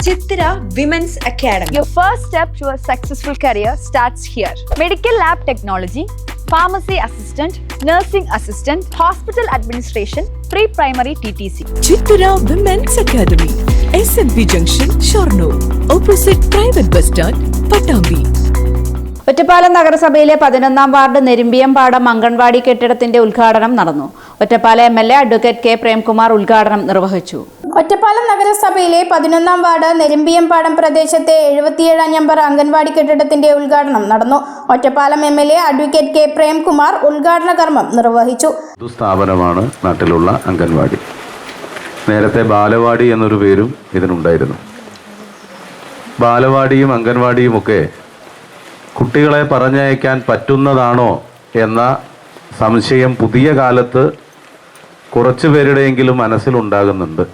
Chithra women's academy Your first step successful a successful career starts here. Medical lab technology, pharmacy assistant, nursing assistant, hospital administration, T primary TTC. Chithra women's academy S N P junction Shoranur opposite private bus stand Pattambi Ottapalam നഗരസഭയിലെ പതിനൊന്നാം ward Nerumbiyampadam anganwadi കെട്ടിടത്തിന്റെ ഉദ്ഘാടനം നടന്നു. Ottapalam M L A advocate K Premkumar ഉദ്ഘാടനം നിർവഹിച്ചു. ഒറ്റപ്പാലം നഗരസഭയിലെ പതിനൊന്നാം ward നെരുമ്പിയംപാടം പ്രദേശത്തെ എഴുപത്തിയേഴാം നമ്പർ അംഗൻവാടി കെട്ടിടത്തിന്റെ ഉദ്ഘാടനം നടന്നു. Ottapalam M L A advocate K Premkumar ഉദ്ഘാടന കർമ്മം നിർവഹിച്ചു. സ്ഥാപനമാണ് നാട്ടിലുള്ള അംഗൻവാടി. നേരത്തെ ബാലവാടി എന്നൊരു പേരും ഇതിനുണ്ടായിരുന്നു. ബാലവാടിയും അംഗൻവാടിയും ഒക്കെ കുട്ടികളെ പറഞ്ഞയക്കാൻ പറ്റുന്നതാണോ എന്ന സംശയം പുതിയ കാലത്ത് കുറച്ചു പേരുടെയെങ്കിലും മനസ്സിലുണ്ടാകുന്നുണ്ട്.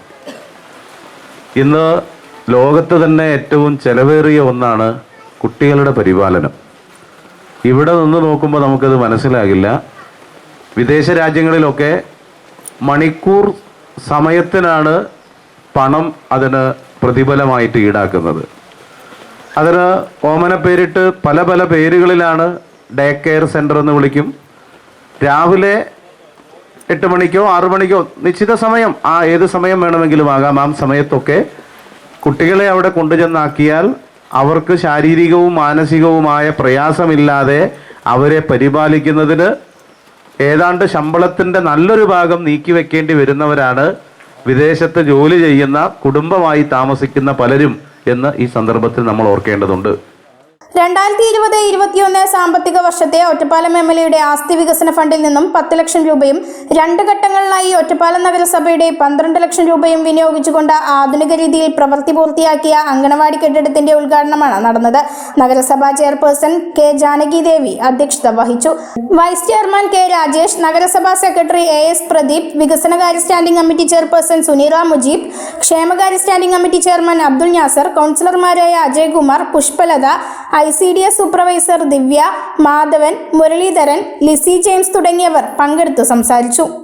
ഇന്ന് ലോകത്ത് തന്നെ ഏറ്റവും ചെലവേറിയ ഒന്നാണ് കുട്ടികളുടെ പരിപാലനം. ഇവിടെ നിന്ന് നോക്കുമ്പോൾ നമുക്കത് മനസ്സിലാകില്ല. വിദേശ രാജ്യങ്ങളിലൊക്കെ മണിക്കൂർ സമയത്തിനാണ് പണം അതിന് പ്രതിഫലമായിട്ട് ഈടാക്കുന്നത്. അതിന് ഓമന പേരിട്ട് പല പല പേരുകളിലാണ് ഡേ കെയർ സെന്റർ എന്ന് വിളിക്കും. രാവിലെ എട്ട് മണിക്കോ ആറു മണിക്കോ നിശ്ചിത സമയം. ആ ഏത് സമയം വേണമെങ്കിലും ആകാം. ആ സമയത്തൊക്കെ കുട്ടികളെ അവിടെ കൊണ്ടുചെന്നാക്കിയാൽ അവർക്ക് ശാരീരികവും മാനസികവുമായ പ്രയാസമില്ലാതെ അവരെ പരിപാലിക്കുന്നതിന് ഏതാണ്ട് ശമ്പളത്തിന്റെ നല്ലൊരു ഭാഗം നീക്കി വെക്കേണ്ടി വരുന്നവരാണ് വിദേശത്ത് ജോലി ചെയ്യുന്ന കുടുംബമായി താമസിക്കുന്ന പലരും എന്ന് ഈ സന്ദർഭത്തിൽ നമ്മൾ ഓർക്കേണ്ടതുണ്ട്. രണ്ടായിരത്തി ഇരുപത് ഇരുപത്തിയൊന്ന് സാമ്പത്തിക വർഷത്തെ ഒറ്റപ്പാലം എം എൽ എയുടെ ആസ്തി വികസന ഫണ്ടിൽ നിന്നും പത്ത് ലക്ഷം രൂപയും രണ്ട് ഘട്ടങ്ങളിലായി ഒറ്റപ്പാലം നഗരസഭയുടെ പന്ത്രണ്ട് ലക്ഷം രൂപയും വിനിയോഗിച്ചുകൊണ്ട് ആധുനിക രീതിയിൽ പ്രവൃത്തി പൂർത്തിയാക്കിയ അങ്കണവാടി കെട്ടിടത്തിന്റെ ഉദ്ഘാടനമാണ് നടന്നത്. നഗരസഭാ ചെയർപേഴ്സൺ കെ ജാനകി ദേവി അധ്യക്ഷത വഹിച്ചു. വൈസ് ചെയർമാൻ കെ രാജേഷ് നഗരസഭാ സെക്രട്ടറി എ എസ് പ്രദീപ് വികസനകാര്യ standing committee chairperson Suneera Mujeeb ക്ഷേമകാര്യ standing committee chairman Abdul Nasser കൗൺസിലർമാരായ Ajaykumar Pushpalatha I C D S supervisor Divya Madhavan Muraleedharan Lissy James തുടങ്ങിയവർ പങ്കെടുത്തു സംസാരിച്ചു.